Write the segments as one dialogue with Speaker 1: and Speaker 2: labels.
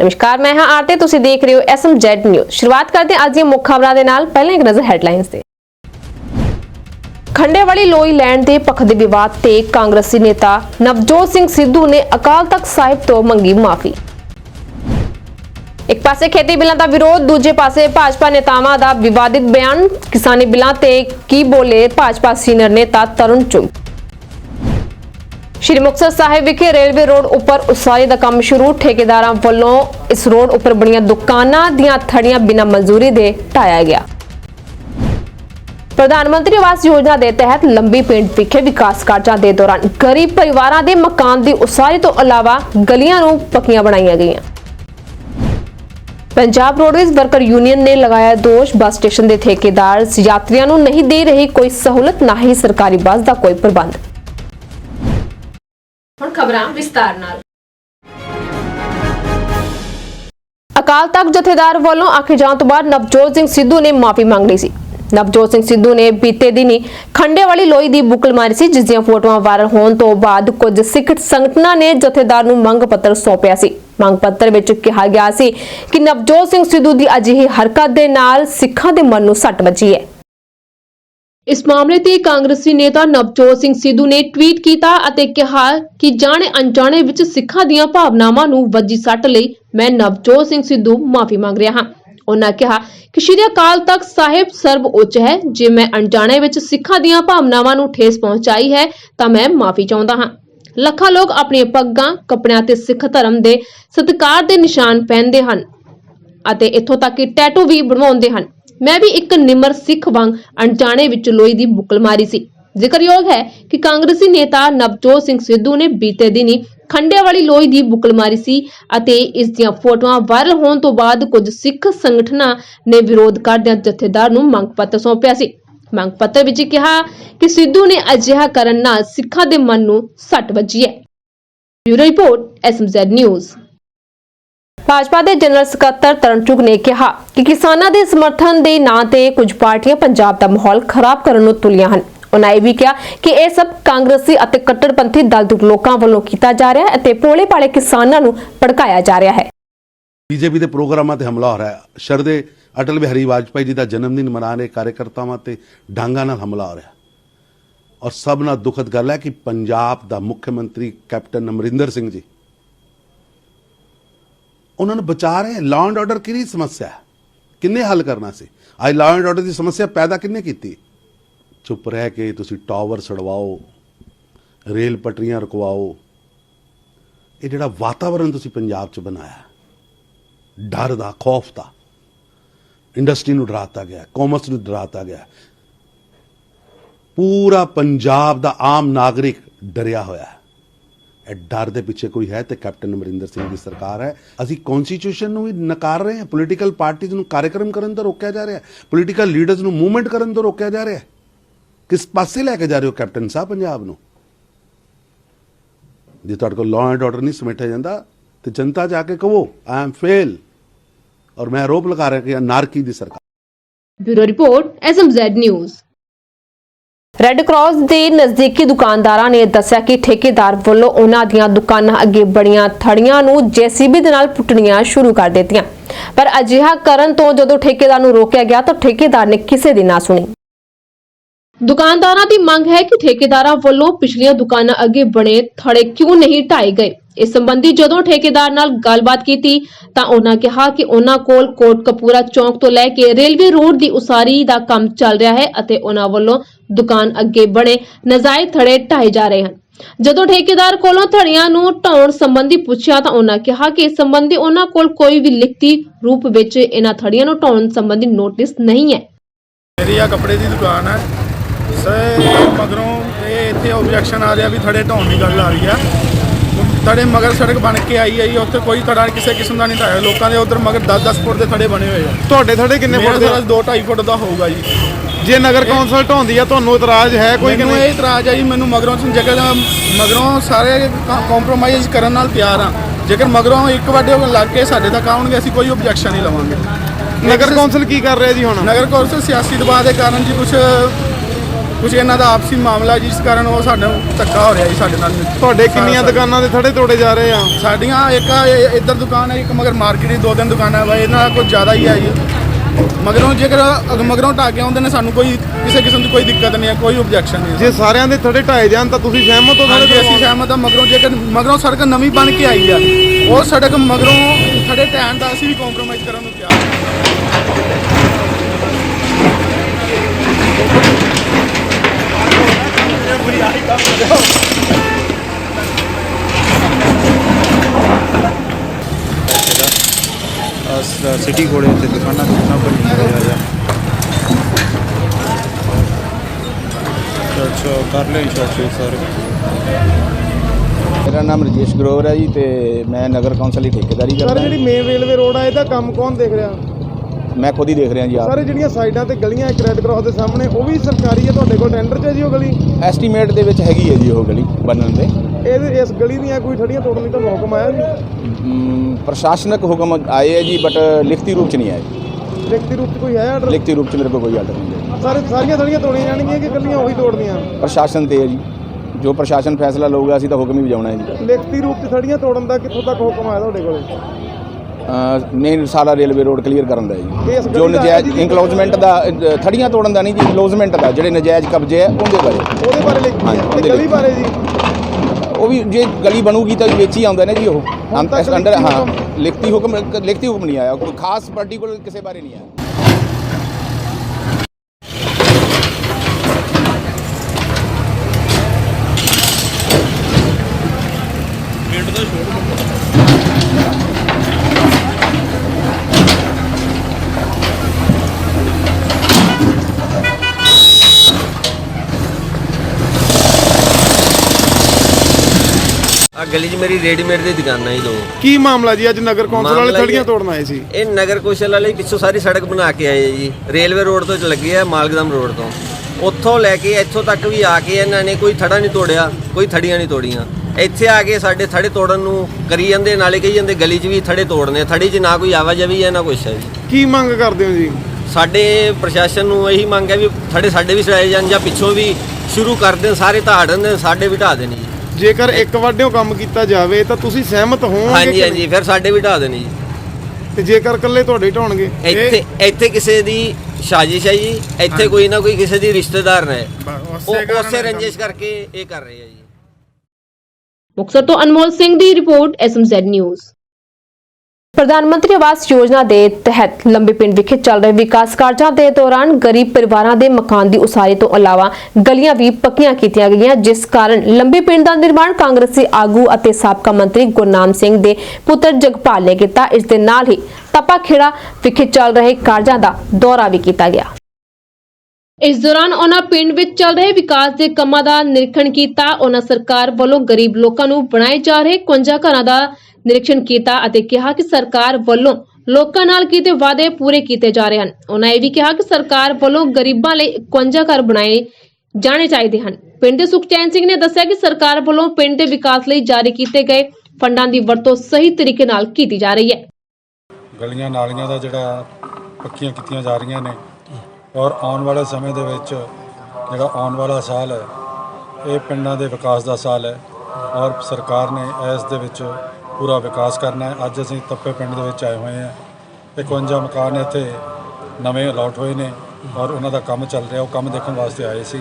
Speaker 1: ਨਮਸਕਾਰ, ਮੈਂ ਹਾਂ ਆਰਤੀ, ਤੁਸੀਂ ਦੇਖ ਰਹੇ ਹੋ ਐਸਐਮਜੈਡ ਨਿਊਜ਼ ਸ਼ੁਰੂਆਤ ਕਰਦੇ ਹਾਂ ਅੱਜ ਦੀਆਂ ਮੁੱਖ ਖਬਰਾਂ ਦੇ ਨਾਲ। ਪਹਿਲਾਂ ਇੱਕ ਨਜ਼ਰ ਹੈਡਲਾਈਨਸ ਤੇ। ਖੰਡੇ ਵਾਲੀ ਲੋਈ ਲੈਂਡ ਦੇ ਪੱਖ ਦੇ ਵਿਵਾਦ ਤੇ ਕਾਂਗਰਸੀ ਨੇਤਾ ਨਵਜੋਤ ਸਿੰਘ ਸਿੱਧੂ ਨੇ ਅਕਾਲ ਤਖਤ ਸਾਹਿਬ ਤੋਂ ਮੰਗੀ ਮਾਫੀ। ਇੱਕ ਪਾਸੇ ਖੇਤੀ ਬਿੱਲਾਂ ਦਾ ਵਿਰੋਧ, ਦੂਜੇ ਪਾਸੇ ਭਾਜਪਾ ਨੇਤਾਵਾਂ ਦਾ ਵਿਵਾਦਿਤ ਬਿਆਨ। ਕਿਸਾਨੀ ਬਿੱਲਾਂ ਤੇ ਕੀ ਬੋਲੇ ਭਾਜਪਾ ਸੀਨੀਅਰ ਨੇਤਾ ਤਰੁਣ ਚੁੰਗ? ਸ਼੍ਰੀ ਮੁਕਤਸਰ ਸਾਹਿਬ ਵਿਖੇ ਰੇਲਵੇ ਰੋਡ ਉੱਪਰ ਉਸਾਰੀ ਦਾ ਕੰਮ ਸ਼ੁਰੂ। ਠੇਕੇਦਾਰਾਂ ਵੱਲੋਂ ਇਸ ਰੋਡ ਉੱਪਰ ਬਣੀਆਂ ਦੁਕਾਨਾਂ ਦੀਆਂ ਥੜੀਆਂ ਬਿਨਾਂ ਮਨਜ਼ੂਰੀ ਦੇ ਢਾਇਆ ਗਿਆ। ਪ੍ਰਧਾਨ ਮੰਤਰੀ ਆਵਾਸ ਯੋਜਨਾ ਦੇ ਤਹਿਤ ਲੰਬੀ ਪਿੰਡ ਵਿਖੇ ਵਿਕਾਸ ਕਾਰਜਾਂ ਦੇ ਦੌਰਾਨ ਗਰੀਬ ਪਰਿਵਾਰਾਂ ਦੇ ਮਕਾਨ ਦੀ ਉਸਾਰੀ ਤੋਂ ਇਲਾਵਾ ਗਲੀਆਂ ਨੂੰ ਪੱਕੀਆਂ ਬਣਾਈਆਂ ਗਈਆਂ। ਪੰਜਾਬ ਰੋਡਵੇਜ਼ ਵਰਕਰ ਯੂਨੀਅਨ ਨੇ ਲਗਾਇਆ ਦੋਸ਼। ਬੱਸ ਸਟੇਸ਼ਨ ਦੇ ਠੇਕੇਦਾਰ ਯਾਤਰੀਆਂ ਨੂੰ ਨਹੀਂ ਦੇ ਰਹੀ ਕੋਈ ਸਹੂਲਤ, ਨਾ ਹੀ ਸਰਕਾਰੀ ਬੱਸ ਦਾ ਕੋਈ ਪ੍ਰਬੰਧ। ਖਬਰਾਂ ਵਿਸਤਾਰ ਨਾਲ। ਅਕਾਲ ਤਖਤ ਜਥੇਦਾਰ ਵੱਲੋਂ ਆਖੇ ਜਾਣ ਤੋਂ ਬਾਅਦ ਨਵਜੋਤ ਸਿੰਘ ਸਿੱਧੂ ਨੇ ਮਾਫੀ ਮੰਗ ਲਈ ਸੀ। ਨਵਜੋਤ ਸਿੰਘ ਸਿੱਧੂ ਨੇ ਬੀਤੇ ਦਿਨੀ ਖੰਡੇ ਵਾਲੀ ਲੋਈ ਦੀ ਬੁੱਕਲ ਮਾਰੀ ਸੀ, ਜਿਸ ਦੀਆਂ ਫੋਟੋਆਂ ਵਾਇਰਲ ਹੋਣ ਤੋਂ ਬਾਅਦ ਕੁਝ ਸਿੱਖ ਸੰਗਠਨਾਂ ਨੇ ਜਥੇਦਾਰ ਨੂੰ ਮੰਗ ਪੱਤਰ ਸੌਂਪਿਆ ਸੀ। ਮੰਗ ਪੱਤਰ ਵਿੱਚ ਕਿਹਾ ਗਿਆ ਸੀ ਕਿ ਨਵਜੋਤ ਸਿੰਘ ਸਿੱਧੂ ਦੀ ਅਜਿਹੀ ਹਰਕਤ ਦੇ ਨਾਲ ਸਿੱਖਾਂ ਦੇ ਮਨ ਨੂੰ ਸੱਟ ਵੱਜੀ ਹੈ। ਇਸ ਮਾਮਲੇ ਤੇ ਕਾਂਗਰਸੀ ਨੇਤਾ ਨਵਜੋਤ ਸਿੰਘ ਸਿੱਧੂ ਨੇ ਟਵੀਟ ਕੀਤਾ ਅਤੇ ਕਿਹਾ ਕਿ ਜਾਣੇ ਅਣਜਾਣੇ ਵਿੱਚ ਸਿੱਖਾਂ ਦੀਆਂ ਭਾਵਨਾਵਾਂ ਨੂੰ ਵੱਜੀ ਸੱਟ ਲਈ ਮੈਂ ਨਵਜੋਤ ਸਿੰਘ ਸਿੱਧੂ ਮਾਫੀ ਮੰਗ ਰਿਹਾ ਹਾਂ। ਉਹਨਾਂ ਕਿਹਾ ਕਿ ਸ਼੍ਰੀ ਅਕਾਲ ਤਖਤ ਸਾਹਿਬ ਸਰਬ ਉੱਚ ਹੈ। ਜੇ ਮੈਂ ਅਣਜਾਣੇ ਵਿੱਚ ਸਿੱਖਾਂ ਦੀਆਂ ਭਾਵਨਾਵਾਂ ਨੂੰ ਠੇਸ ਪਹੁੰਚਾਈ ਹੈ, ਤਾਂ ਮੈਂ ਮਾਫੀ ਚਾਹੁੰਦਾ ਹਾਂ। ਲੱਖਾਂ ਲੋਕ ਆਪਣੀਆਂ ਪੱਗਾਂ, ਕੱਪੜਿਆਂ ਤੇ ਸਿੱਖ ਧਰਮ ਦੇ ਸਤਿਕਾਰ ਦੇ ਨਿਸ਼ਾਨ ਪਹਿਨਦੇ ਹਨ ਅਤੇ ਇੱਥੋਂ ਤੱਕ ਕਿ ਟੈਟੂ ਵੀ ਬਣਵਾਉਂਦੇ ਹਨ। ਮੈਂ ਵੀ ਇੱਕ ਨਿਮਰ ਸਿੱਖ ਵਾਂਗ ਅਣਜਾਣੇ ਵਿੱਚ ਲੋਈ ਦੀ ਬੁੱਕਲ ਮਾਰੀ ਸੀ। ਜ਼ਿਕਰਯੋਗ ਹੈ ਕਿ ਕਾਂਗਰਸੀ ਨੇਤਾ ਨਵਜੋਤ ਸਿੰਘ ਸਿੱਧੂ ਨੇ ਬੀਤੇ ਦਿਨੀ ਖੰਡੇ ਵਾਲੀ ਲੋਈ ਦੀ ਬੁੱਕਲ ਮਾਰੀ ਸੀ ਅਤੇ ਇਸ ਦੀਆਂ ਫੋਟੋਆਂ ਵਾਇਰਲ ਹੋਣ ਤੋਂ ਬਾਅਦ ਕੁਝ ਸਿੱਖ ਸੰਗਠਨਾਂ ਨੇ ਵਿਰੋਧ ਕਰਦਿਆਂ ਜਥੇਦਾਰ ਨੂੰ ਮੰਗ ਪੱਤਰ ਸੌਂਪਿਆ ਸੀ। ਮੰਗ ਪੱਤਰ ਵਿੱਚ ਕਿਹਾ ਕਿ ਸਿੱਧੂ ਨੇ ਅਜਿਹਾ ਕਰਨ ਨਾਲ ਸਿੱਖਾਂ ਦੇ ਮਨ ਨੂੰ ਸੱਟ ਵੱਜੀ ਹੈ। Bureau report, SMZ news. Bhajpa ਦੇ ਜਨਰਲ ਸਕੱਤਰ ਤਰਨਚੁਗ ਨੇ ਕਿਹਾ ਕਿ ਕਿਸਾਨਾਂ ਦੇ ਸਮਰਥਨ ਦੇ ਨਾਂ ਤੇ ਕੁਝ ਪਾਰਟੀਆਂ ਪੰਜਾਬ ਦਾ ਮਾਹੌਲ ਖਰਾਬ ਕਰਨ ਨੂੰ ਤੁਲੀਆਂ ਹਨ। ਉਹਨਾਂ ਇਹ ਵੀ ਕਿਹਾ ਕਿ ਇਹ ਸਭ ਕਾਂਗਰਸੀ ਅਤੇ ਕੱਟੜਪੰਥੀ ਦਲ ਦੇ ਲੋਕਾਂ ਵੱਲੋਂ ਕੀਤਾ ਜਾ ਰਿਹਾ ਹੈ ਅਤੇ ਭੋਲੇ ਭਾਲੇ ਕਿਸਾਨਾਂ ਨੂੰ ਭੜਕਾਇਆ ਜਾ ਰਿਹਾ ਹੈ।
Speaker 2: ਬੀਜੇਪੀ ਦੇ ਪ੍ਰੋਗਰਾਮਾਂ ਤੇ ਹਮਲਾ ਹੋ ਰਿਹਾ ਹੈ। ਸ਼ਰਦੇ ਅਟਲ ਬਿਹਾਰੀ ਵਾਜਪਾਈ ਜੀ ਦਾ ਜਨਮ ਦਿਨ ਮਨਾ ਰਹੇ ਕਾਰਜਕਰਤਾਵਾਂ ਤੇ ਡਾਂਗਾ ਨਾਲ ਹਮਲਾ ਹੋ ਰਿਹਾ। ਔਰ ਸਭ ਨਾਲ ਦੁਖਦ ਗੱਲ ਹੈ ਕਿ ਪੰਜਾਬ ਦਾ ਮੁੱਖ ਮੰਤਰੀ ਕੈਪਟਨ ਅਮਰਿੰਦਰ ਸਿੰਘ ਜੀ ਉਹਨਾਂ ਨੂੰ ਬਚਾ ਰਹੇ ਲਾਅ ਐਂਡ ਆਰਡਰ ਕਿਹੜੀ ਸਮੱਸਿਆ ਹੈ? ਕਿੰਨੇ ਹੱਲ ਕਰਨਾ ਸੀ? ਅੱਜ ਲਾਅ ਐਂਡ ਆਰਡਰ ਦੀ ਸਮੱਸਿਆ ਪੈਦਾ ਕਿੰਨੇ ਕੀਤੀ? ਚੁੱਪ ਰਹਿ ਕੇ ਤੁਸੀਂ ਟਾਵਰ ਸੜਵਾਓ, ਰੇਲ ਪਟਰੀਆਂ ਰੁਕਵਾਓ। ਇਹ ਜਿਹੜਾ ਵਾਤਾਵਰਣ ਤੁਸੀਂ ਪੰਜਾਬ 'ਚ ਬਣਾਇਆ ਡਰ ਦਾ, ਖੌਫ ਦਾ ਇੰਡਸਟਰੀ ਨੂੰ ਡਰਾਤਾ ਗਿਆ ਕਾਮਰਸ ਨੂੰ ਡਰਾਤਾ ਗਿਆ। ਪੂਰਾ ਪੰਜਾਬ ਦਾ ਆਮ ਨਾਗਰਿਕ ਡਰਿਆ ਹੋਇਆ ਹੈ। ਡਰ ਦੇ ਪਿੱਛੇ ਕੋਈ ਹੈ ਤੇ ਕੈਪਟਨ ਅਮਰਿੰਦਰ ਸਿੰਘ ਦੀ ਸਰਕਾਰ ਹੈ। ਅਸੀਂ ਕਨਸਟੀਟਿਊਸ਼ਨ ਨੂੰ ਵੀ ਨਕਾਰ ਰਹੇ ਹਾਂ। ਪੋਲੀਟੀਕਲ ਪਾਰਟੀਆਂ ਨੂੰ ਕਾਰਜਕ੍ਰਮ ਕਰਨ ਤੋਂ ਰੋਕਿਆ ਜਾ ਰਿਹਾ ਹੈ। ਪੋਲੀਟੀਕਲ ਲੀਡਰਸ ਨੂੰ ਮੂਵਮੈਂਟ ਕਰਨ ਤੋਂ ਰੋਕਿਆ ਜਾ ਰਿਹਾ ਹੈ। ਕਿਸ ਪਾਸੇ ਲੈ ਕੇ ਜਾ ਰਹੇ ਹੋ ਕੈਪਟਨ ਸਾਹਿਬ ਪੰਜਾਬ ਨੂੰ? ਜੇ ਤੁਹਾਡੇ ਕੋਲ ਲਾਅ ਐਂਡ ਆਰਡਰ ਨਹੀਂ ਸਮੇਟਿਆ ਜਾਂਦਾ, ਤੇ ਜਨਤਾ ਜਾ ਕੇ ਕਹੋ ਆਈ ਐਮ ਫੇਲ ਔਰ ਮੈਂ ਆਰੋਪ ਲਗਾ ਰਿਹਾ ਕਿ ਨਾਰਕੀ ਦੀ ਸਰਕਾਰ।
Speaker 1: Bureau report SMZ news. Red cross ਦੇ ਨਜ਼ਦੀਕੀ ਦੁਕਾਨਦਾਰਾਂ ਨੇ ਦੱਸਿਆ ਕਿ ਠੇਕੇਦਾਰ ਵੱਲੋਂ ਉਹਨਾਂ ਦੀਆਂ ਦੁਕਾਨਾਂ ਅੱਗੇ ਬੜੀਆਂ ਥੜੀਆਂ ਨੂੰ ਜੀਸੀਬੀ ਦੇ ਨਾਲ ਪੁੱਟਣੀਆਂ ਸ਼ੁਰੂ ਕਰ ਦਿੱਤੀਆਂ। ਪਰ ਅਜਿਹਾ ਕਰਨ ਤੋਂ ਜਦੋਂ ਠੇਕੇਦਾਰ ਨੂੰ ਰੋਕਿਆ ਗਿਆ ਤਾਂ ਠੇਕੇਦਾਰ ਨੇ ਕਿਸੇ ਦੀ ਨਾ ਸੁਣੀ। ਦੁਕਾਨਦਾਰਾਂ ਦੀ ਮੰਗ ਹੈ ਕਿ ਠੇਕੇਦਾਰਾਂ ਵੱਲੋਂ ਪਿਛਲੀਆਂ ਦੁਕਾਨਾਂ ਅੱਗੇ ਬਣੇ ਥੜੇ ਕਿਉਂ ਨਹੀਂ ਢਾਏ ਗਏ? ਇਸ ਸੰਬੰਧੀ ਜਦੋਂ ਠੇਕੇਦਾਰ ਨਾਲ ਗੱਲਬਾਤ ਕੀਤੀ, ਤਾਂ ਉਹਨਾਂ ਕਿਹਾ ਕਿ ਉਹਨਾਂ ਕੋਲ ਕੋਟ ਚੌਂਕ ਤੋਂ ਲੈ ਕੇ ਰੇਲਵੇ ਰੋਡ ਦੀ ਉਸਾਰੀ ਦਾ ਕੰਮ ਚੱਲ ਰਿਹਾ ਹੈ ਅਤੇ ਉਹਨਾਂ ਵੱਲੋਂ ਦੁਕਾਨ ਅੱਗੇ ਬਣੇ ਨਜਾਇਜ਼ ਥੜੇ ਢਾਏ ਜਾ ਰਹੇ ਹਨ। ਜਦੋਂ ਠੇਕੇਦਾਰ ਕੋਲੋਂ ਥੜੀਆਂ ਨੂੰ ਢਾਉਣ ਸੰਬੰਧੀ ਪੁੱਛਿਆ, ਤਾਂ ਉਹਨਾਂ ਕਿਹਾ ਕਿ ਇਸ ਸੰਬੰਧੀ ਉਹਨਾਂ ਕੋਲ ਕੋਈ ਵੀ ਲਿਖਤੀ ਰੂਪ ਵਿੱਚ ਇਹਨਾਂ ਥੜੀਆਂ ਨੂੰ ਢਾਉਣ ਸੰਬੰਧੀ ਨੋਟਿਸ ਨਹੀਂ ਹੈ।
Speaker 3: ਮੇਰੀ ਆ ਕੱਪੜੇ ਦੀ ਦੁਕਾਨ ਹੈ। ਸਰ ਮਗਰੋਂ ਇਹ ਇੱਥੇ ਆਬਜੈਕਸ਼ਨ ਆ ਰਿਹਾ ਵੀ ਥੜੇ ਢਾਉਣ ਦੀ ਗੱਲ ਆ ਰਹੀ ਆ। ਥੜੇ ਮਗਰ ਸੜਕ ਬਣ ਕੇ ਆਈ ਹੈ ਜੀ ਉੱਥੇ ਕੋਈ ਥੜਾ ਕਿਸੇ ਕਿਸਮ ਦਾ ਨਹੀਂ ਢਾਇਆ ਲੋਕਾਂ ਦੇ ਉਧਰ ਮਗਰ 10-10 ਫੁੱਟ ਦੇ ਥੜੇ ਬਣੇ ਹੋਏ ਆ।
Speaker 4: ਤੁਹਾਡੇ ਥੜੇ ਕਿੰਨੇ ਫੁੱਟ ਦੇ?
Speaker 3: ਥੜਾ 2-2.5 ਫੁੱਟ ਦਾ ਹੋਊਗਾ ਜੀ।
Speaker 4: ਜੇ ਨਗਰ ਕੌਂਸਲ ਢਾਉਂਦੀ ਆ ਤੁਹਾਨੂੰ ਇਤਰਾਜ਼ ਹੈ ਕੋਈ ਕਿ ਨਹੀਂ?
Speaker 3: ਇਹ ਇਤਰਾਜ਼ ਆ ਜੀ ਮੈਨੂੰ ਮਗਰੋਂ ਤੋਂ ਜੇਕਰ ਮਗਰੋਂ ਸਾਰੇ ਕੰਪਰੋਮਾਈਜ਼ ਕਰਨ ਨਾਲ ਤਿਆਰ ਆ ਜੇਕਰ ਮਗਰੋਂ ਇੱਕ ਵਾਰ ਲੱਗ ਕੇ ਸਾਡੇ ਤੱਕ ਆਉਣਗੇ ਅਸੀਂ ਕੋਈ ਆਬਜੈਕਸ਼ਨ ਨਹੀਂ ਲਵਾਂਗੇ।
Speaker 4: ਨਗਰ ਕੌਂਸਲ ਕੀ ਕਰ ਰਿਹਾ ਜੀ ਹੁਣ?
Speaker 3: ਨਗਰ ਕੌਂਸਲ ਸਿਆਸੀ ਦਬਾਅ ਦੇ ਕਾਰਨ ਜੀ ਕੁਝ ਕੁਝ ਇਹਨਾਂ ਦਾ ਆਪਸੀ ਮਾਮਲਾ ਜਿਸ ਕਾਰਨ ਉਹ ਸਾਨੂੰ ਧੱਕਾ ਹੋ ਰਿਹਾ ਜੀ ਸਾਡੇ ਨਾਲ
Speaker 4: ਤੁਹਾਡੇ ਕਿੰਨੀਆਂ ਦੁਕਾਨਾਂ ਦੇ ਥੜੇ ਤੋੜੇ ਜਾ ਰਹੇ ਆ?
Speaker 3: ਸਾਡੀਆਂ ਇੱਕ ਇਹ- ਇੱਧਰ ਦੁਕਾਨ ਹੈ ਇੱਕ ਮਗਰ ਮਾਰਕੀਟ ਦੀ ਦੋ ਤਿੰਨ ਦੁਕਾਨਾਂ ਵਾ ਇਹਨਾਂ ਦਾ ਕੁਝ ਜ਼ਿਆਦਾ ਹੀ ਹੈ ਜੀ। ਮਗਰੋਂ ਜੇਕਰ ਅਗ- ਮਗਰੋਂ ਢਾਹ ਕੇ ਆਉਂਦੇ ਨੇ ਸਾਨੂੰ ਕੋਈ ਕਿਸੇ ਕਿਸਮ ਦੀ ਕੋਈ ਦਿੱਕਤ ਨਹੀਂ ਹੈ ਕੋਈ ਆਬਜੈਕਸ਼ਨ ਨਹੀਂ ਹੈ।
Speaker 4: ਜੇ ਸਾਰਿਆਂ ਦੇ ਥੜੇ ਢਾਏ ਜਾਣ ਤਾਂ ਤੁਸੀਂ ਸਹਿਮਤ ਹੋ ਥੜੇ
Speaker 3: ਹਾਂਜੀ ਅਸੀਂ ਸਹਿਮਤ ਹਾਂ ਮਗਰੋਂ ਜੇਕਰ ਮਗਰੋਂ ਸੜਕ ਨਵੀਂ ਬਣ ਕੇ ਆਈ ਆ ਉਹ ਸੜਕ ਮਗਰੋਂ ਖੜੇ ਟਾਈਮ ਦਾ ਅਸੀਂ ਵੀ ਕੰਪਰੋਮਾਈਜ਼ ਕਰਨ ਨੂੰ ਤਿਆਰ ਹਾਂ।
Speaker 5: ਅਸ ਸਿਟੀ ਕੋਲੇ ਉੱਤੇ ਦੁਕਾਨਾਂ ਦੁਕਾਨਾਂ ਬਣੀਆਂ ਹੋਈਆਂ ਆ ਅੱਛਾ ਕਰ ਲੈ ਸ਼ੌਪ ਸਰ
Speaker 6: ਮੇਰਾ ਨਾਮ ਰਜੇਸ਼ ਗਰੋਵਰ ਹੈ ਜੀ ਤੇ ਮੈਂ ਨਗਰ ਕੌਂਸਲ ਦੀ ਠੇਕੇਦਾਰੀ
Speaker 4: ਸਰ
Speaker 6: ਕਰਦਾ
Speaker 4: ਜਿਹੜੀ ਮੇਨ ਰੇਲਵੇ ਰੋਡ ਆ ਇਹਦਾ ਕੰਮ ਕੌਣ ਦੇਖ ਰਿਹਾ?
Speaker 6: ਮੈਂ ਖੁਦ ਹੀ ਦੇਖ ਰਿਹਾ ਜੀ ਆਪ।
Speaker 4: ਸਾਰੇ ਜਿਹੜੀਆਂ ਸਾਈਡਾਂ ਤੇ ਗਲੀਆਂ ਇੱਕ ਰੈੱਡ ਕਰਾਸ ਦੇ ਸਾਹਮਣੇ ਉਹ ਵੀ ਸਰਕਾਰੀ ਹੈ ਤੁਹਾਡੇ ਕੋਲ ਟੈਂਡਰ 'ਚ ਹੈ ਜੀ ਉਹ ਗਲੀ?
Speaker 6: ਐਸਟੀਮੇਟ ਦੇ ਵਿੱਚ ਹੈਗੀ ਹੈ ਜੀ ਉਹ ਗਲੀ ਬਣਨ ਦੇ।
Speaker 4: ਇਹਦੇ ਇਸ ਗਲੀ ਦੀਆਂ ਕੋਈ ਠੜੀਆਂ ਤੋੜਨ ਦੀ ਤੁਹਾਨੂੰ ਹੁਕਮ ਆਇਆ ਜੀ?
Speaker 6: ਪ੍ਰਸ਼ਾਸਨਿਕ ਹੁਕਮ ਆਏ ਹੈ ਜੀ ਬਟ ਲਿਖਤੀ ਰੂਪ ਚ ਨਹੀਂ ਆਏ।
Speaker 4: ਲਿਖਤੀ ਰੂਪ 'ਚ ਕੋਈ ਹੈ ਆਰਡਰ
Speaker 6: ਲਿਖਤੀ ਰੂਪ ਚ ਮੇਰੇ ਕੋਲ ਕੋਈ ਆਰਡਰ ਨਹੀਂ
Speaker 4: ਸਾਰੇ ਸਾਰੀਆਂ ਥੜੀਆਂ ਤੋੜੀਆਂ ਜਾਣਗੀਆਂ ਕਿ ਗਲੀਆਂ ਉਹੀ ਤੋੜਨੀਆਂ
Speaker 6: ਪ੍ਰਸ਼ਾਸਨ ਤੇ ਹੈ ਜੀ। ਜੋ ਪ੍ਰਸ਼ਾਸਨ ਫੈਸਲਾ ਲਊਗਾ ਅਸੀਂ ਤਾਂ ਹੁਕਮ ਹੀ ਵਜਾਉਣਾ ਹੈ ਜੀ।
Speaker 4: ਲਿਖਤੀ ਰੂਪ 'ਚ ਥੜੀਆਂ ਤੋੜਨ ਦਾ ਕਿੱਥੋਂ ਤੱਕ ਹੁਕਮ ਆਇਆ ਤੁਹਾਡੇ ਕੋਲ?
Speaker 6: ਮੇਨ ਸਾਰਾ ਰੇਲਵੇ ਰੋਡ ਕਲੀਅਰ ਕਰਨ ਦਾ ਜੀ। ਜੋ ਨਜਾਇਜ਼। ਇਨਕਲੋਜਮੈਂਟ ਦਾ ਥੜੀਆਂ ਤੋੜਨ ਦਾ ਨਹੀਂ ਜੀ ਇਨਕਲੋਜਮੈਂਟ ਦਾ ਜਿਹੜੇ ਨਜਾਇਜ਼ ਕਬਜ਼ੇ ਹੈ ਉਹਦੇ ਬਾਰੇ।
Speaker 4: ਉਹਦੇ ਬਾਰੇ ਲਿਖੀ ਹੈ ਗਲੀ। ਬਾਰੇ ਜੀ।
Speaker 6: ਉਹ ਵੀ ਜੇ ਗਲੀ ਬਣੂਗੀ ਤਾਂ ਵਿੱਚ ਹੀ ਆਉਂਦਾ ਨਾ ਜੀ ਉਹ।
Speaker 4: ਲਿਖਤੀ
Speaker 6: ਹਾਂ ਲਿਖਤੀ ਹੁਕਮ ਲਿਖਤੀ ਹੁਕਮ ਨਹੀਂ ਆਇਆ। ਕੋਈ ਖਾਸ ਪਾਰਟੀਕੂਲਰ ਕਿਸੇ ਬਾਰੇ ਨਹੀਂ ਆਇਆ
Speaker 7: ਆ ਗਲੀ 'ਚ ਮੇਰੀ ਰੈਡੀਮੇਡ ਦੀ ਦੁਕਾਨਾਂ ਹੀ ਦੋ।
Speaker 4: ਕੀ ਮਾਮਲਾ ਜੀ? ਅੱਜ ਨਗਰ ਕੌਂਸਲ ਵਾਲੇ
Speaker 7: ਮਾਮਲਾ ਇਹ-
Speaker 4: ਥੜੀਆਂ ਤੋੜਨ ਆਏ ਸੀ।
Speaker 7: ਇਹ ਨਗਰ ਕੌਸ਼ਲ ਵਾਲੇ ਪਿੱਛੋਂ ਸਾਰੀ ਸੜਕ ਬਣਾ ਕੇ ਆਏ ਆ ਜੀ। ਰੇਲਵੇ ਰੋਡ ਤੋਂ ਲੱਗੇ ਆ ਮਾਲਕਦਮ ਰੋਡ ਤੋਂ। ਉੱਥੋਂ ਲੈ ਕੇ ਇੱਥੋਂ ਤੱਕ ਵੀ ਆ ਕੇ ਇਹਨਾਂ ਨੇ ਕੋਈ ਥੜਾ ਨਹੀਂ ਤੋੜਿਆ ਕੋਈ ਥੜੀਆਂ ਨਹੀਂ ਤੋੜੀਆਂ। ਇੱਥੇ ਆ ਕੇ ਸਾਡੇ ਥੜੇ ਤੋੜਨ ਨੂੰ ਕਰੀ ਜਾਂਦੇ ਨਾਲੇ ਕਹੀ ਜਾਂਦੇ ਗਲੀ 'ਚ ਵੀ ਥੜੇ ਤੋੜਨੇ ਥੜੀ 'ਚ ਨਾ ਕੋਈ ਆਵਾਜਾਈ ਹੈ ਨਾ ਕੁਛ ਹੈ ਜੀ
Speaker 4: ਕੀ ਮੰਗ ਕਰਦੇ ਹੋ ਜੀ?
Speaker 7: ਸਾਡੇ ਪ੍ਰਸ਼ਾਸਨ ਨੂੰ ਇਹੀ ਮੰਗ ਹੈ ਵੀ ਥੜੇ ਸਾਡੇ ਵੀ ਸੜਾਏ ਜਾਣ ਜਾਂ ਪਿੱਛੋਂ ਵੀ ਸ਼ੁਰੂ ਕਰ ਦੇਣ ਸਾਰੇ ਢਾਹ ਦੇਣ ਸਾਡੇ ਵੀ ਢਾਹ ਦੇਣ ਜੀ।
Speaker 4: ਜੇਕਰ ਇੱਕ ਵਾਢਿਓ ਕੰਮ ਕੀਤਾ ਜਾਵੇ ਤਾਂ ਤੁਸੀਂ ਸਹਿਮਤ ਹੋਵੋਗੇ
Speaker 7: ਹਾਂਜੀ ਹਾਂਜੀ ਫਿਰ ਸਾਡੇ ਵੀ ਢਾਹ ਦੇਣ ਜੀ?
Speaker 4: ਤੇ ਜੇਕਰ ਇਕੱਲੇ ਤੁਹਾਡੇ ਢਾਉਣਗੇ
Speaker 7: ਇੱਥੇ ਇੱਥੇ ਕਿਸੇ ਦੀ ਸਾਜ਼ਿਸ਼ ਹੈ ਜੀ ਇੱਥੇ ਕੋਈ ਨਾ ਕੋਈ ਕਿਸੇ ਦੀ ਰਿਸ਼ਤੇਦਾਰ ਨੇ। ਉਹ ਉਸੇ ਰੰਜਿਸ਼ ਕਰਕੇ ਇਹ ਕਰ ਰਹੇ ਆ ਜੀ।
Speaker 1: ਮੁਕਤਸਰ ਤੋਂ ਅਨਮੋਲ ਸਿੰਘ ਦੀ ਰਿਪੋਰਟ ਐਸਐਮਜ਼ੈਡ ਨਿਊਜ਼। ਪ੍ਰਧਾਨ ਮੰਤਰੀ ਆਵਾਸ ਯੋਜਨਾ ਦੇ ਤਹਿਤ ਲੰਬੇ ਪਿੰਡ ਵਿਖੇ ਚੱਲ ਰਹੇ ਵਿਕਾਸ ਕਾਰਜਾਂ ਦੇ ਦੌਰਾਨ ਗਰੀਬ ਪਰਿਵਾਰਾਂ ਦੇ ਮਕਾਨ ਦੀ ਉਸਾਰੀ ਤੋਂ ਇਲਾਵਾ ਗਲੀਆਂ ਵੀ ਪੱਕੀਆਂ ਕੀਤੀਆਂ ਗਈਆਂ, ਜਿਸ ਕਾਰਨ ਲੰਬੇ ਪਿੰਡ ਦਾ ਨਿਰਮਾਣ ਕਾਂਗਰਸੀ ਆਗੂ ਅਤੇ ਸਾਬਕਾ ਮੰਤਰੀ ਗੁਰਨਾਮ ਸਿੰਘ ਦੇ ਪੁੱਤਰ ਜਗਪਾਲ ਨੇ ਕੀਤਾ। ਇਸ ਦੇ ਨਾਲ ਹੀ ਤਪਾ ਖੇੜਾ ਵਿਖੇ ਚੱਲ ਰਹੇ ਕਾਰਜਾਂ ਦਾ ਦੌਰਾ ਵੀ ਕੀਤਾ ਗਿਆ। ਇਸ ਦੌਰਾਨ ਉਹਨਾਂ ਪਿੰਡ ਵਿੱਚ ਚੱਲ ਰਹੇ ਵਿਕਾਸ ਦੇ ਕੰਮਾਂ ਦਾ ਨਿਰੀਖਣ ਕੀਤਾ। ਉਹਨਾਂ ਸਰਕਾਰ ਵੱਲੋਂ ਗਰੀਬ ਲੋਕਾਂ ਨੂੰ ਬਣਾਏ ਜਾ ਰਹੇ 51 ਘਰਾਂ ਦਾ ਨਿਰੀਖਣ ਕੀਤਾ ਅਤੇ ਕਿਹਾ ਕਿ ਸਰਕਾਰ ਵੱਲੋਂ ਲੋਕਾਂ ਨਾਲ ਕੀਤੇ ਵਾਅਦੇ ਪੂਰੇ ਕੀਤੇ ਜਾ ਰਹੇ ਹਨ। ਉਹਨਾਂ ਇਹ ਵੀ ਕਿਹਾ ਕਿ ਸਰਕਾਰ ਵੱਲੋਂ ਗਰੀਬਾਂ ਲਈ 51 ਘਰ ਬਣਾਏ ਜਾਣੇ ਚਾਹੀਦੇ ਹਨ। ਪਿੰਡ ਦੇ ਸੁਖਚੈਨ ਸਿੰਘ ਨੇ ਦੱਸਿਆ ਕਿ ਸਰਕਾਰ ਵੱਲੋਂ ਪਿੰਡ ਦੇ ਵਿਕਾਸ ਲਈ ਜਾਰੀ ਕੀਤੇ ਗਏ ਫੰਡਾਂ ਦੀ ਵਰਤੋਂ ਸਹੀ ਤਰੀਕੇ ਨਾਲ ਕੀਤੀ ਜਾ ਰਹੀ ਹੈ।
Speaker 8: ਗਲੀਆਂ ਨਾਲੀਆਂ ਦਾ ਜਿਹੜਾ ਪੱਕੀਆਂ ਕੀਤੀਆਂ ਜਾ ਰਹੀਆਂ ਨੇ ਔਰ ਆਉਣ ਵਾਲੇ ਸਮੇਂ ਦੇ ਵਿੱਚ ਜਿਹੜਾ ਆਉਣ ਵਾਲਾ ਸਾਲ ਹੈ, ਇਹ ਪਿੰਡਾਂ ਦੇ ਵਿਕਾਸ ਦਾ ਸਾਲ ਹੈ ਔਰ ਸਰਕਾਰ ਨੇ ਇਸ ਦੇ ਵਿੱਚ ਪੂਰਾ ਵਿਕਾਸ ਕਰਨਾ ਹੈ। ਅੱਜ ਅਸੀਂ ਤੱਪੇ ਪਿੰਡ ਦੇ ਵਿੱਚ ਆਏ ਹੋਏ ਹਾਂ। 51 ਮਕਾਨ ਇੱਥੇ। ਨਵੇਂ ਅਲਾਟ ਹੋਏ ਨੇ ਔਰ ਉਹਨਾਂ ਦਾ ਕੰਮ ਚੱਲ ਰਿਹਾ। ਉਹ ਕੰਮ ਦੇਖਣ ਵਾਸਤੇ ਆਏ ਸੀ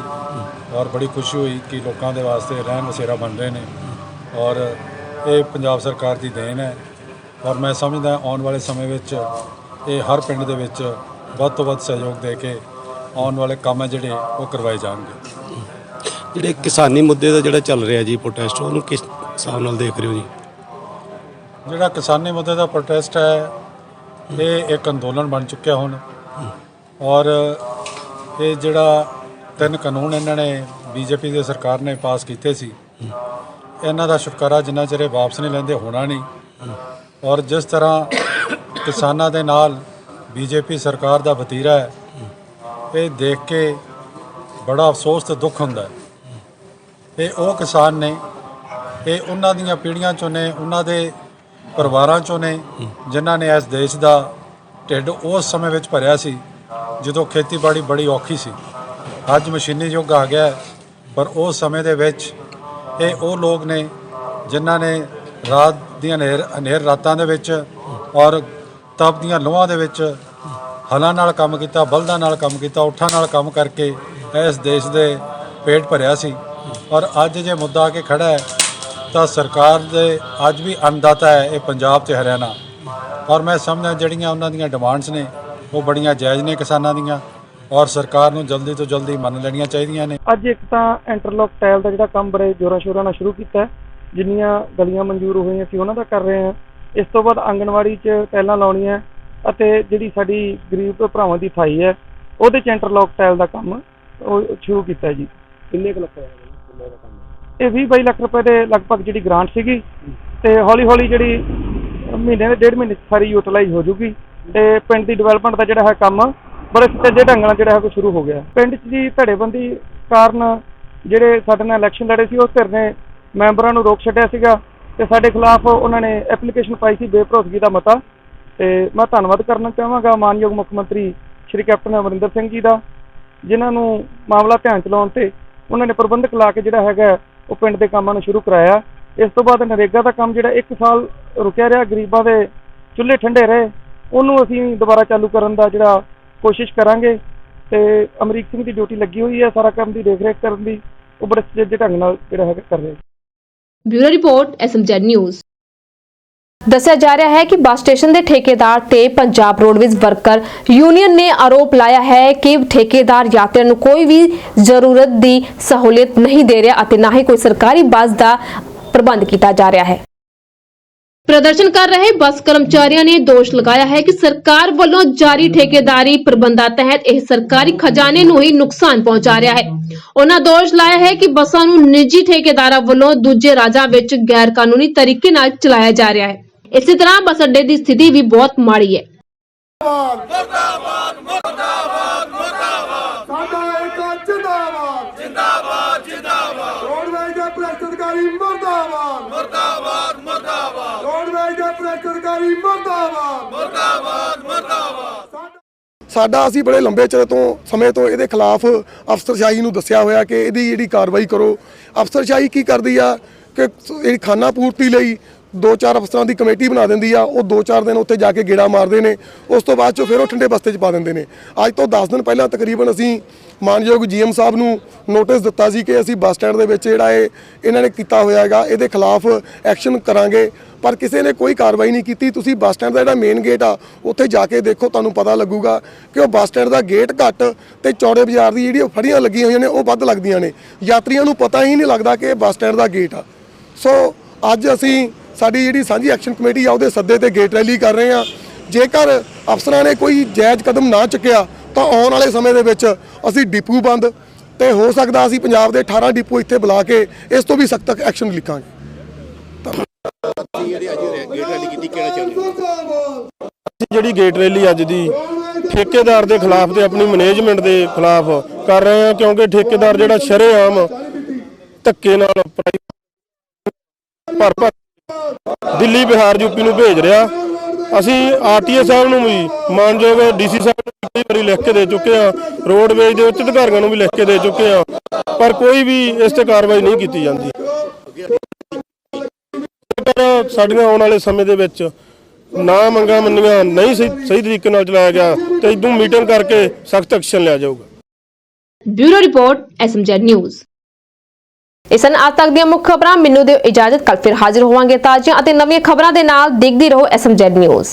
Speaker 8: ਔਰ ਬੜੀ ਖੁਸ਼ੀ ਹੋਈ ਕਿ ਲੋਕਾਂ ਦੇ ਵਾਸਤੇ ਰਹਿਣ ਵਸੇਰਾ ਬਣ ਰਹੇ ਨੇ ਔਰ ਇਹ ਪੰਜਾਬ ਸਰਕਾਰ ਦੀ ਦੇਣ ਹੈ ਔਰ ਮੈਂ ਸਮਝਦਾ ਆਉਣ ਵਾਲੇ ਸਮੇਂ ਵਿੱਚ ਇਹ ਹਰ ਪਿੰਡ ਦੇ ਵਿੱਚ ਵੱਧ ਤੋਂ ਵੱਧ ਸਹਿਯੋਗ ਦੇ ਕੇ ਆਉਣ ਵਾਲੇ ਕੰਮ ਹੈ ਜਿਹੜੇ ਉਹ ਕਰਵਾਏ ਜਾਣਗੇ।
Speaker 9: ਜਿਹੜੇ ਕਿਸਾਨੀ ਮੁੱਦੇ ਦਾ ਜਿਹੜਾ ਚੱਲ ਰਿਹਾ ਜੀ ਪ੍ਰੋਟੈਸਟ ਉਹਨੂੰ ਕਿਸ ਹਿਸਾਬ ਨਾਲ ਦੇਖ ਰਹੇ ਹੋ ਜੀ?
Speaker 8: ਜਿਹੜਾ ਕਿਸਾਨੀ ਮੁੱਦੇ ਦਾ ਪ੍ਰੋਟੈਸਟ ਹੈ, ਇਹ ਇੱਕ ਅੰਦੋਲਨ ਬਣ ਚੁੱਕਿਆ ਹੁਣ। ਔਰ ਇਹ ਜਿਹੜਾ ਤਿੰਨ ਕਾਨੂੰਨ ਇਹਨਾਂ ਨੇ ਬੀਜੇਪੀ ਦੀ ਸਰਕਾਰ ਨੇ ਪਾਸ ਕੀਤੇ ਸੀ, ਇਹਨਾਂ ਦਾ ਛੁਟਕਾਰਾ ਜਿੰਨਾ ਚਿਰ ਇਹ ਵਾਪਸ ਨਹੀਂ ਲੈਂਦੇ ਹੋਣਾ ਨਹੀਂ। ਔਰ ਜਿਸ ਤਰ੍ਹਾਂ ਕਿਸਾਨਾਂ ਦੇ ਨਾਲ ਬੀਜੇਪੀ ਸਰਕਾਰ ਦਾ ਵਤੀਰਾ ਹੈ, ਇਹ ਦੇਖ ਕੇ ਬੜਾ ਅਫਸੋਸ ਤੇ ਦੁੱਖ ਹੁੰਦਾ ਹੈ। ਇਹ ਉਹ ਕਿਸਾਨ ਨੇ, ਇਹ ਉਹਨਾਂ ਦੀਆਂ ਪੀੜ੍ਹੀਆਂ ਚੋਂ ਨੇ, ਉਹਨਾਂ ਦੇ ਪਰਿਵਾਰਾਂ ਚੋਂ ਨੇ ਜਿਨ੍ਹਾਂ ਨੇ ਇਸ ਦੇਸ਼ ਦਾ ਢਿੱਡ ਉਸ ਸਮੇਂ ਵਿੱਚ ਭਰਿਆ ਸੀ ਜਦੋਂ ਖੇਤੀਬਾੜੀ ਬੜੀ ਔਖੀ ਸੀ। ਅੱਜ ਮਸ਼ੀਨੀ ਯੁੱਗ ਆ ਗਿਆ ਪਰ ਉਸ ਸਮੇਂ ਦੇ ਵਿੱਚ ਇਹ ਉਹ ਲੋਕ ਨੇ ਜਿਨ੍ਹਾਂ ਨੇ ਰਾਤ ਦੀਆਂ ਹਨੇਰ ਹਨੇਰ ਰਾਤਾਂ ਦੇ ਵਿੱਚ ਔਰ ਤਪਦੀਆਂ ਲੋਹਾਂ ਦੇ ਵਿੱਚ ਹਲਾਂ ਨਾਲ ਕੰਮ ਕੀਤਾ ਬਲਦਾਂ ਨਾਲ ਕੰਮ ਕੀਤਾ ਉਠਾਂ ਨਾਲ ਕੰਮ ਕਰਕੇ ਇਸ ਦੇਸ਼ ਦੇ ਪੇਟ ਭਰਿਆ ਸੀ। ਔਰ ਅੱਜ ਜੇ ਮੁੱਦਾ ਆ ਕੇ ਖੜਾ ਹੈ ਤਾਂ ਸਰਕਾਰ ਦੇ ਅੱਜ ਵੀ ਅੰਨਦਾਤਾ ਹੈ ਇਹ ਪੰਜਾਬ ਤੇ ਹਰਿਆਣਾ। ਔਰ ਮੈਂ ਸਮਝਦਾ ਜਿਹੜੀਆਂ ਉਹਨਾਂ ਦੀਆਂ ਡਿਮਾਂਡਸ ਨੇ ਉਹ ਬੜੀਆਂ ਜਾਇਜ਼ ਨੇ ਕਿਸਾਨਾਂ ਦੀਆਂ ਔਰ ਸਰਕਾਰ ਨੂੰ ਜਲਦੀ ਤੋਂ ਜਲਦੀ ਮੰਨ ਲੈਣੀਆਂ ਚਾਹੀਦੀਆਂ ਨੇ।
Speaker 4: ਅੱਜ ਇੱਕ ਤਾਂ ਇੰਟਰਲੌਕ ਟਾਇਲ ਦਾ ਜਿਹੜਾ ਕੰਮ ਬੜੇ ਜੋਰਾਂ ਸ਼ੋਰਾਂ ਨਾਲ ਸ਼ੁਰੂ ਕੀਤਾ ਹੈ ਜਿੰਨੀਆਂ ਗਲੀਆਂ ਮਨਜ਼ੂਰ ਹੋਈਆਂ ਸੀ ਉਹਨਾਂ ਦਾ ਕਰ ਰਹੇ ਹਾਂ। ਇਸ ਤੋਂ ਬਾਅਦ ਆਂਗਣਵਾੜੀ 'ਚ ਟਾਇਲਾਂ ਲਾਉਣੀਆਂ ਅਤੇ ਜਿਹੜੀ ਸਾਡੀ ਗਰੀਬ ਭਰਾਵਾਂ ਦੀ ਥਾਈ ਹੈ ਉਹਦੇ 'ਚ ਇੰਟਰਲੌਕ ਟਾਇਲ ਦਾ ਕੰਮ ਉਹ ਸ਼ੁਰੂ ਕੀਤਾ ਜੀ। ਕਿੰਨੇ ਕੁ ਲੱਖ ਦਾ ਕੰਮ ਇਹ 20 22 ਲੱਖ ਰੁਪਏ ਦੇ ਲਗਭਗ ਜਿਹੜੀ ਗ੍ਰਾਂਟ ਸੀਗੀ ਤੇ ਹੌਲੀ ਹੌਲੀ ਜਿਹੜੀ ਮਹੀਨੇ ਦੇ ਡੇਢ ਮਹੀਨੇ ਸਾਰੀ ਯੂਟਿਲਾਈਜ਼ ਹੋ ਜੂਗੀ ਤੇ ਪਿੰਡ ਦੀ ਡਿਵੈਲਪਮੈਂਟ ਦਾ ਜਿਹੜਾ ਹੈ ਕੰਮ ਬੜੇ ਸੁਚੱਜੇ ਢੰਗ ਨਾਲ ਜਿਹੜਾ ਹੈ ਉਹ ਸ਼ੁਰੂ ਹੋ ਗਿਆ। ਪਿੰਡ 'ਚ ਜੀ ਧੜੇਬੰਦੀ ਕਾਰਨ ਜਿਹੜੇ ਸਾਡੇ ਨਾਲ ਇਲੈਕਸ਼ਨ ਲੜੇ ਸੀ ਉਹ ਧਿਰ ਨੇ ਮੈਂਬਰਾਂ ਨੂੰ ਰੋਕ ਛੱਡਿਆ ਸੀਗਾ ਤੇ ਸਾਡੇ ਖਿਲਾਫ ਉਹਨਾਂ ਨੇ ਐਪਲੀਕੇਸ਼ਨ ਪਾਈ ਸੀ ਬੇਭਰੋਸਗੀ ਦਾ ਮਤਾ ਤੇ ਮੈਂ ਧੰਨਵਾਦ ਕਰਨਾ ਚਾਹਾਂਗਾ ਮਾਨਯੋਗ ਮੁੱਖ ਮੰਤਰੀ ਸ਼੍ਰੀ ਕੈਪਟਨ ਅਮਰਿੰਦਰ ਸਿੰਘ ਜੀ ਦਾ, ਜਿਨ੍ਹਾਂ ਨੂੰ ਮਾਮਲਾ ਧਿਆਨ ਚ ਲਾਉਣ ਤੇ ਉਹਨਾਂ ਨੇ ਪ੍ਰਬੰਧਕ ਲਾ ਕੇ ਜਿਹੜਾ ਹੈਗਾ ਉਹ ਪਿੰਡ ਦੇ ਕੰਮਾਂ ਨੂੰ ਸ਼ੁਰੂ ਕਰਾਇਆ। ਇਸ ਤੋਂ ਬਾਅਦ ਨਰੇਗਾ ਦਾ ਕੰਮ ਜਿਹੜਾ 1 ਸਾਲ ਰੁਕਿਆ ਰਿਹਾ, ਗਰੀਬਾਂ ਦੇ ਚੁੱਲ੍ਹੇ ਠੰਡੇ ਰਹੇ। ਉਹਨੂੰ ਅਸੀਂ ਦੁਬਾਰਾ ਚਾਲੂ ਕਰਨ ਦਾ ਜਿਹੜਾ ਕੋਸ਼ਿਸ਼ ਕਰਾਂਗੇ। ਤੇ ਅਮਰੀਕ ਸਿੰਘ ਦੀ ਡਿਊਟੀ ਲੱਗੀ ਹੋਈ ਹੈ, ਸਾਰਾ ਕੰਮ ਦੀ ਦੇਖਰੇਖ ਕਰਨ ਦੀ। ਉਹ ਬੜੇ ਸੁਚੱਜੇ ਢੰਗ ਨਾਲ ਜਿਹੜਾ ਹੈਗਾ ਕਰ ਰਹੇ
Speaker 1: ਬਿਊਰੋ ਰਿਪੋਰਟ, ਐਸਐਮਜੈਡ ਨਿਊਜ਼। ਦੱਸਿਆ ਜਾ ਰਿਹਾ ਹੈ ਕਿ ਬੱਸ ਸਟੇਸ਼ਨ ਦੇ ਠੇਕੇਦਾਰ ਤੇ ਪੰਜਾਬ ਰੋਡਵੇਜ਼ ਵਰਕਰ ਯੂਨੀਅਨ ਨੇ ਆਰੋਪ ਲਾਇਆ ਹੈ ਕਿ ਠੇਕੇਦਾਰ ਯਾਤਰੀਆਂ ਨੂੰ ਕੋਈ ਵੀ ਜ਼ਰੂਰਤ ਦੀ ਸਹੂਲਤ ਨਹੀਂ ਦੇ ਰਿਹਾ ਅਤੇ ਨਾ ਹੀ ਕੋਈ ਸਰਕਾਰੀ ਬੱਸ ਦਾ ਪ੍ਰਬੰਧ ਕੀਤਾ ਜਾ ਰਿਹਾ ਹੈ। ਪ੍ਰਦਰਸ਼ਨ ਕਰ ਰਹੇ ਬੱਸ ਕਰਮਚਾਰੀਆਂ ਨੇ ਦੋਸ਼ ਲਗਾਇਆ ਹੈ ਕਿ ਸਰਕਾਰ ਵੱਲੋਂ ਜਾਰੀ ਠੇਕੇਦਾਰੀ ਪ੍ਰਬੰਧਾਂ ਤਹਿਤ ਇਹ ਸਰਕਾਰੀ ਖਜ਼ਾਨੇ ਨੂੰ ਹੀ ਨੁਕਸਾਨ ਪਹੁੰਚਾ ਰਿਹਾ ਹੈ। ਉਹਨਾਂ ਦੋਸ਼ ਲਾਇਆ ਹੈ ਕਿ ਬੱਸਾਂ ਨੂੰ ਨਿੱਜੀ ਠੇਕੇਦਾਰਾਂ ਵੱਲੋਂ ਦੂਜੇ ਰਾਜਾਂ ਵਿੱਚ ਗੈਰ ਕਾਨੂੰਨੀ ਤਰੀਕੇ ਨਾਲ ਚਲਾਇਆ ਜਾ ਰਿਹਾ ਹੈ। ਇਸੇ ਤਰ੍ਹਾਂ ਬੱਸ ਅੱਡੇ ਦੀ ਸਥਿਤੀ ਵੀ ਬਹੁਤ ਮਾੜੀ ਹੈ।
Speaker 3: ਸਾਡਾ ਇੱਕ ਜਿੰਦਾਬਾਦ। ਜਿੰਦਾਬਾਦ ਜਿੰਦਾਬਾਦ। ਰੋਡਵੇਜ ਦੇ ਪ੍ਰੈਸ ਅਧਿਕਾਰੀ ਮਰਦਾਬਾਦ। ਮਰਦਾਬਾਦ ਮਰਦਾਬਾਦ। ਰੋਡਵੇਜ ਦੇ ਪ੍ਰੈਸ ਅਧਿਕਾਰੀ ਮਰਦਾਬਾਦ। ਮਰਦਾਬਾਦ ਮਰਦਾਬਾਦ।
Speaker 10: ਸਾਡਾ ਅਸੀਂ ਬੜੇ ਲੰਬੇ ਚਿਰ ਤੋਂ ਸਮੇਂ ਤੋਂ ਇਹਦੇ ਖਿਲਾਫ ਅਫਸਰਸ਼ਾਹੀ ਨੂੰ ਦੱਸਿਆ ਹੋਇਆ ਕਿ ਇਹਦੀ ਜਿਹੜੀ ਕਾਰਵਾਈ ਕਰੋ। ਅਫਸਰਸ਼ਾਹੀ ਕੀ ਕਰਦੀ ਆ? ਕਿ ਜਿਹੜੀ ਖਾਨਾ ਪੂਰਤੀ ਲਈ ਦੋ ਚਾਰ ਅਫਸਰਾਂ ਦੀ ਕਮੇਟੀ ਬਣਾ ਦਿੰਦੀ ਆ, ਉਹ ਦੋ ਚਾਰ ਦਿਨ ਉੱਥੇ ਜਾ ਕੇ ਗੇੜਾ ਮਾਰਦੇ ਨੇ, ਉਸ ਤੋਂ ਬਾਅਦ ਚੋਂ ਫਿਰ ਉਹ ਠੰਡੇ ਬਸਤੇ 'ਚ ਪਾ ਦਿੰਦੇ ਨੇ। ਅੱਜ ਤੋਂ 10 ਦਿਨ ਪਹਿਲਾਂ ਤਕਰੀਬਨ ਅਸੀਂ ਮਾਨਯੋਗ ਜੀਐਮ ਸਾਹਿਬ ਨੂੰ ਨੋਟਿਸ ਦਿੱਤਾ ਸੀ ਕਿ ਅਸੀਂ ਬੱਸ ਸਟੈਂਡ ਦੇ ਵਿੱਚ ਜਿਹੜਾ ਇਹ, ਇਹਨਾਂ ਨੇ ਕੀਤਾ ਹੋਇਆ ਹੈਗਾ, ਇਹਦੇ ਖਿਲਾਫ ਐਕਸ਼ਨ ਕਰਾਂਗੇ, ਪਰ ਕਿਸੇ ਨੇ ਕੋਈ ਕਾਰਵਾਈ ਨਹੀਂ ਕੀਤੀ। ਤੁਸੀਂ ਬੱਸ ਸਟੈਂਡ ਦਾ ਜਿਹੜਾ ਮੇਨ ਗੇਟ ਆ, ਉੱਥੇ ਜਾ ਕੇ ਦੇਖੋ, ਤੁਹਾਨੂੰ ਪਤਾ ਲੱਗੂਗਾ ਕਿ ਉਹ ਬੱਸ ਸਟੈਂਡ ਦਾ ਗੇਟ ਘੱਟ ਤੇ ਚੌੜੇ ਬਾਜ਼ਾਰ ਦੀ ਜਿਹੜੀ ਉਹ ਫੜੀਆਂ ਲੱਗੀਆਂ ਹੋਈਆਂ ਨੇ, ਉਹ ਵੱਧ ਲੱਗਦੀਆਂ ਨੇ। ਯਾਤਰੀਆਂ ਨੂੰ ਪਤਾ ਹੀ ਨਹੀਂ ਲੱਗਦਾ ਕਿ ਇਹ ਬੱਸ ਸਟੈਂਡ ਦਾ ਗੇਟ ਆ। ਸੋ, ਅੱਜ ਅਸੀਂ ਸਾਡੀ ਜਿਹੜੀ ਸਾਂਝੀ ਐਕਸ਼ਨ ਕਮੇਟੀ ਆ, ਉਹਦੇ ਸੱਦੇ ਤੇ ਗੇਟ ਰੈਲੀ ਕਰ ਰਹੇ ਆ। ਜੇਕਰ ਅਫਸਰਾਂ ਨੇ ਕੋਈ ਜਾਇਜ਼ ਕਦਮ ਨਾ ਚੁੱਕਿਆ, ਤਾਂ ਆਉਣ ਵਾਲੇ ਸਮੇਂ ਦੇ ਵਿੱਚ ਅਸੀਂ ਡਿਪੂ ਬੰਦ ਤੇ ਹੋ ਸਕਦਾ ਅਸੀਂ ਪੰਜਾਬ ਦੇ 18 ਡਿਪੂ ਇੱਥੇ ਬੁਲਾ ਕੇ ਇਸ ਤੋਂ ਵੀ ਸਖਤ ਐਕਸ਼ਨ ਲਿਖਾਂਗੇ।
Speaker 9: ਜਿਹੜੀ ਗੇਟ ਰੈਲੀ ਅੱਜ ਦੀ, ਠੇਕੇਦਾਰ ਦੇ ਖਿਲਾਫ ਤੇ ਆਪਣੀ ਮੈਨੇਜਮੈਂਟ ਦੇ ਖਿਲਾਫ ਕਰ ਰਹੇ ਹਾਂ, ਕਿਉਂਕਿ ਠੇਕੇਦਾਰ ਜਿਹੜਾ ਸ਼ਰੇਆਮ ਧੱਕੇ ਨਾਲ ਪ੍ਰਾਈ- ਭਰ ਦਿੱਲੀ ਬਿਹਾਰ ਯੂਪੀ ਨੂੰ ਭੇਜ ਰਿਹਾ। ਅਸੀਂ ਆਰਟੀਏ ਸਾਹਿਬ ਨੂੰ ਵੀ ਮਾਨਯੋਗ ਡੀਸੀ ਸਾਹਿਬ ਨੂੰ ਕਈ ਵਾਰੀ ਲਿਖ ਕੇ ਦੇ ਚੁੱਕੇ ਆ ਰੋਡਵੇਜ ਦੇ ਉੱਚ ਅਧਿਕਾਰੀਆਂ ਨੂੰ ਵੀ ਲਿਖ ਕੇ ਦੇ ਚੁੱਕੇ ਆ ਪਰ ਕੋਈ ਵੀ ਇਸ ਤੇ ਕਾਰਵਾਈ ਨਹੀਂ ਕੀਤੀ ਜਾਂਦੀ। ਜੇਕਰ ਸਾਡੀਆਂ ਆਉਣ ਵਾਲੇ ਸਮੇਂ ਦੇ ਵਿੱਚ ਨਾ ਮੰਗਾਂ ਮੰਨੀਆਂ, ਨਹੀਂ ਸਹੀ ਤਰੀਕੇ ਨਾਲ ਚਲਾਇਆ ਗਿਆ ਤੇ ਇਦੋਂ ਮੀਟਿੰਗ ਕਰਕੇ ਸਖਤ ਐਕਸ਼ਨ ਲਿਆ ਜਾਊਗਾ।
Speaker 1: Bureau report, SMZ news. ਇਸ ਹਨ ਅੱਜ ਤੱਕ ਦੀਆਂ ਮੁੱਖ ਖਬਰਾਂ, ਮੈਨੂੰ ਦਿਓ ਇਜਾਜ਼ਤ ਕੱਲ ਫਿਰ ਹਾਜ਼ਰ ਹੋਵਾਂਗੇ ਤਾਜ਼ੀਆਂ ਅਤੇ ਨਵੀਆਂ ਖਬਰਾਂ ਦੇ ਨਾਲ ਦੇਖਦੇ ਰਹੋ ਐਸਐਮਜੈਡ ਨਿਊਜ਼